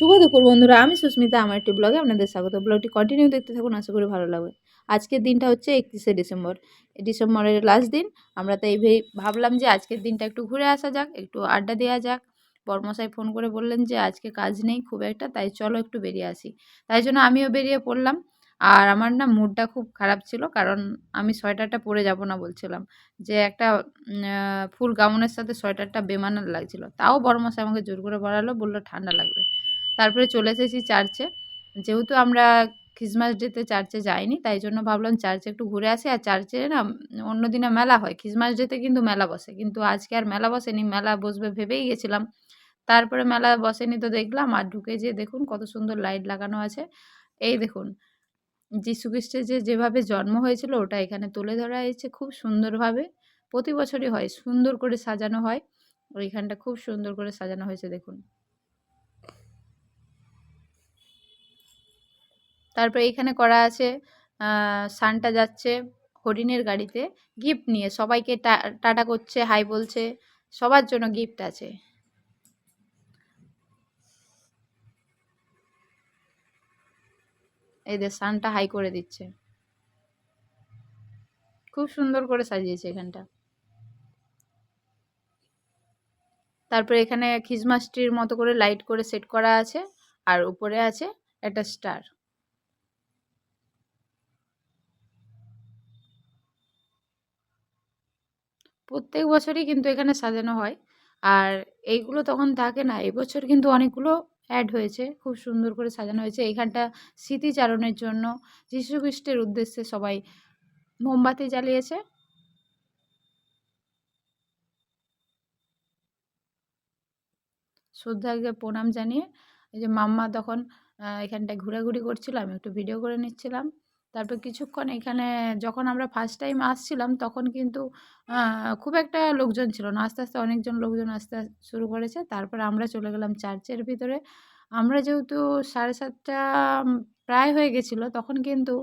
শুভ দুপুর বন্ধুরা, আমি সুস্মিতা, আমার একটি ব্লগে আপনাদের স্বাগত। ব্লগটি কন্টিনিউ দেখতে থাকুন, আশা করি ভালো লাগবে। আজকের দিনটা হচ্ছে একত্রিশে ডিসেম্বর। ডিসেম্বরের লাস্ট দিন, আমরা তাই ভাবলাম যে আজকের দিনটা একটু ঘুরে আসা যাক, একটু আড্ডা দেওয়া যাক। বর্মশাই ফোন করে বললেন যে আজকে কাজ নেই খুব একটা, তাই চলো একটু বেরিয়ে আসি। তাই জন্য আমিও বেরিয়ে পড়লাম। আর আমার না মুডটা খুব খারাপ ছিল, কারণ আমি সোয়েটারটা পরে যাব না বলছিলাম। যে একটা ফুল গাউনের সাথে সোয়েটারটা বেমানান লাগছিল। তাও বড়মশাই আমাকে জোর করে পরালো বলল ঠান্ডা লাগবে। তারপরে চলে এসেছি চার্চে। যেহেতু আমরা খ্রিসমাস ডেতে চার্চে যাইনি, তাই জন্য ভাবলাম চার্চে একটু ঘুরে আসি। আর চার্চে না, অন্য দিনে মেলা হয়। খ্রিসমাস ডেতে কিন্তু মেলা বসে। কিন্তু আজকে আর মেলা বসেনি, মেলা বসবে ভেবেই গেছিলাম। তারপরে মেলা বসেনি তো দেখলাম, আর ঢুকে যেয়ে দেখুন কত সুন্দর লাইট লাগানো আছে। এই দেখুন, যীশু খ্রিস্টের যে যেভাবে জন্ম হয়েছিল, ওটা এখানে তুলে ধরা হয়েছে খুব সুন্দরভাবে। প্রতি বছরই হয়, সুন্দর করে সাজানো হয়। ওইখানটা খুব সুন্দর করে সাজানো হয়েছে, দেখুন। তারপরে এখানে করা আছে সানটা যাচ্ছে হরিণের গাড়িতে গিফট নিয়ে। সবাইকে টাটা করছে হাই বলছে, সবার জন্য গিফট আছে। এদের সানটা হাই করে দিচ্ছে। খুব সুন্দর করে সাজিয়েছে এখানটা। তারপরে এখানে খ্রিসমাস ট্রির মতো করে লাইট করে সেট করা আছে, আর উপরে আছে একটা স্টার প্রত্যেক বছরই কিন্তু এখানে সাজানো হয়। আর এইগুলো তখন থাকে না, এবছর কিন্তু অনেকগুলো অ্যাড হয়েছে, খুব সুন্দর করে সাজানো হয়েছে। এখানটা স্মৃতিচারণের জন্য যীশু খ্রিস্টের উদ্দেশ্যে সবাই মোমবাতি জ্বালিয়েছে। শ্রদ্ধাকে প্রণাম জানিয়ে, এই যে মাম্মা তখন এখানটায় ঘোরাঘুরি করছিল, আমি একটু ভিডিও করে নিচ্ছিলাম। তারপর কিছুক্ষণ এখানে যখন আমরা ফার্স্ট টাইম আসছিলাম, তখন কিন্তু খুব একটা লোকজন ছিল না। আস্তে আস্তে অনেকজন লোকজন আসতে শুরু করেছে। তারপর আমরা চলে গেলাম চার্চের ভিতরে। আমরা যেহেতু সাড়ে সাতটা প্রায় হয়ে গেছিল, তখন কিন্তু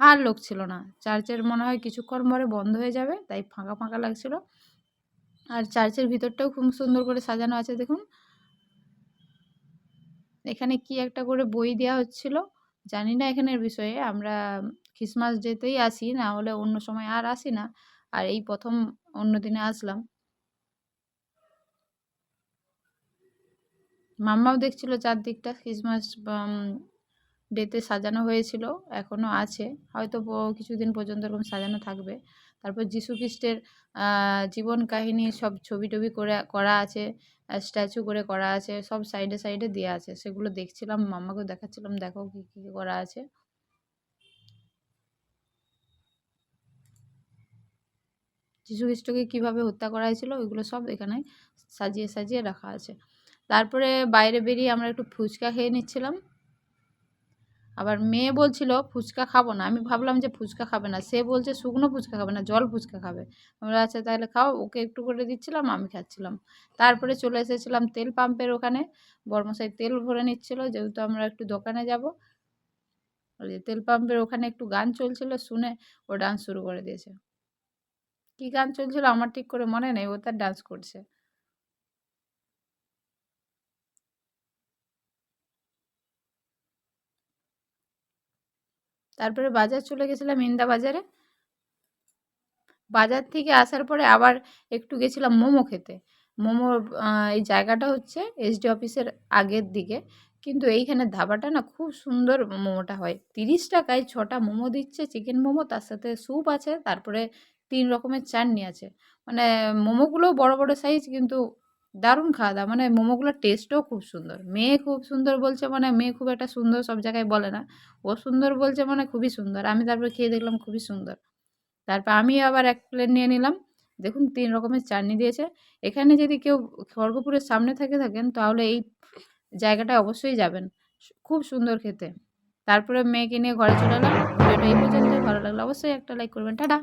আর লোক ছিল না। চার্চের মনে হয় কিছুক্ষণ পরে বন্ধ হয়ে যাবে, তাই ফাঁকা ফাঁকা লাগছিল। আর চার্চের ভিতরটাও খুব সুন্দর করে সাজানো আছে, দেখুন। এখানে কি একটা করে বই দেওয়া হচ্ছিল। জানি না এখানের বিষয়ে। আমরা খ্রিসমাস ডেতেই আসি, না হলে অন্য সময় আর আসি না। আর এই প্রথম অন্য দিনে আসলাম। মাম্মাও দেখছিল চারদিকটা খ্রিসমাস ডেতে সাজানো হয়েছিল এখনও আছে। হয়তো কিছুদিন পর্যন্ত এরকম সাজানো থাকবে। তারপর যীশু খ্রিস্টের জীবন কাহিনী সব ছবি টবি করে, করা আছে স্ট্যাচু করে করা আছে, সব সাইডে সাইডে দেওয়া আছে। সেগুলো দেখছিলাম, মাম্মাকেও দেখাচ্ছিলাম, দেখো কী কী করা আছে। যীশু খ্রিস্টকে কীভাবে হত্যা করা হয়েছিল, ওইগুলো সব এখানে সাজিয়ে সাজিয়ে রাখা আছে। তারপরে বাইরে বেরিয়ে আমরা একটু ফুচকা খেয়ে নিচ্ছিলাম। আবার মেয়ে বলছিল, ফুচকা খাব না। আমি ভাবলাম যে ফুচকা খাবে না। সে বলছে, শুকনো ফুচকা খাবে না, জল ফুচকা খাবে। আমরা আচ্ছা তাহলে খাও। ওকে একটু করে দিচ্ছিলাম, আমি খাচ্ছিলাম। তারপরে চলে এসেছিলাম তেল পাম্পের ওখানে। বর্মশাই তেল ভরে নিচ্ছিল, যেহেতু আমরা একটু দোকানে যাব। ওই যে তেল পাম্পের ওখানে একটু গান চলছিল, শুনে ও ডান্স শুরু করে দিয়েছে। কী গান চলছিল আমার ঠিক করে মনে নেই, ও তার ডান্স করছে। তারপরে বাজার চলে গেছিলাম ইন্দা বাজারে বাজার থেকে আসার পরে আবার একটু গেছিলাম মোমো খেতে। মোমো এই জায়গাটা হচ্ছে এসডি অফিসের আগের দিকে। কিন্তু এইখানে ধাবাটা না খুব সুন্দর মোমোটা হয়। তিরিশ টাকায় ছটা মোমো দিচ্ছে, চিকেন মোমো, তার সাথে স্যুপ আছে, তারপরে তিন রকমের চাটনি আছে। মানে মোমোগুলোও বড় বড় সাইজ কিন্তু দারুণ খাওয়া দাওয়া। মানে মোমোগুলোর টেস্টও খুব সুন্দর। মেয়ে খুব সুন্দর বলছে মানে মেয়ে খুব একটা সুন্দর সব জায়গায় বলে না। ও সুন্দর বলছে মানে খুবই সুন্দর। আমি তারপর খেয়ে দেখলাম খুবই সুন্দর। তারপর আমি আবার এক প্লেট নিয়ে নিলাম। দেখুন তিন রকমের চাটনি দিয়েছে। এখানে যদি কেউ খড়গপুরের সামনে থেকে থাকেন, তাহলে এই জায়গাটায় অবশ্যই যাবেন। খুব সুন্দর খেতে। তারপরে মেয়েকে নিয়ে ঘরে চলে এলাম। ভিডিওটা এই পর্যন্ত ভালো লাগল অবশ্যই একটা লাইক করবেন। টাটা!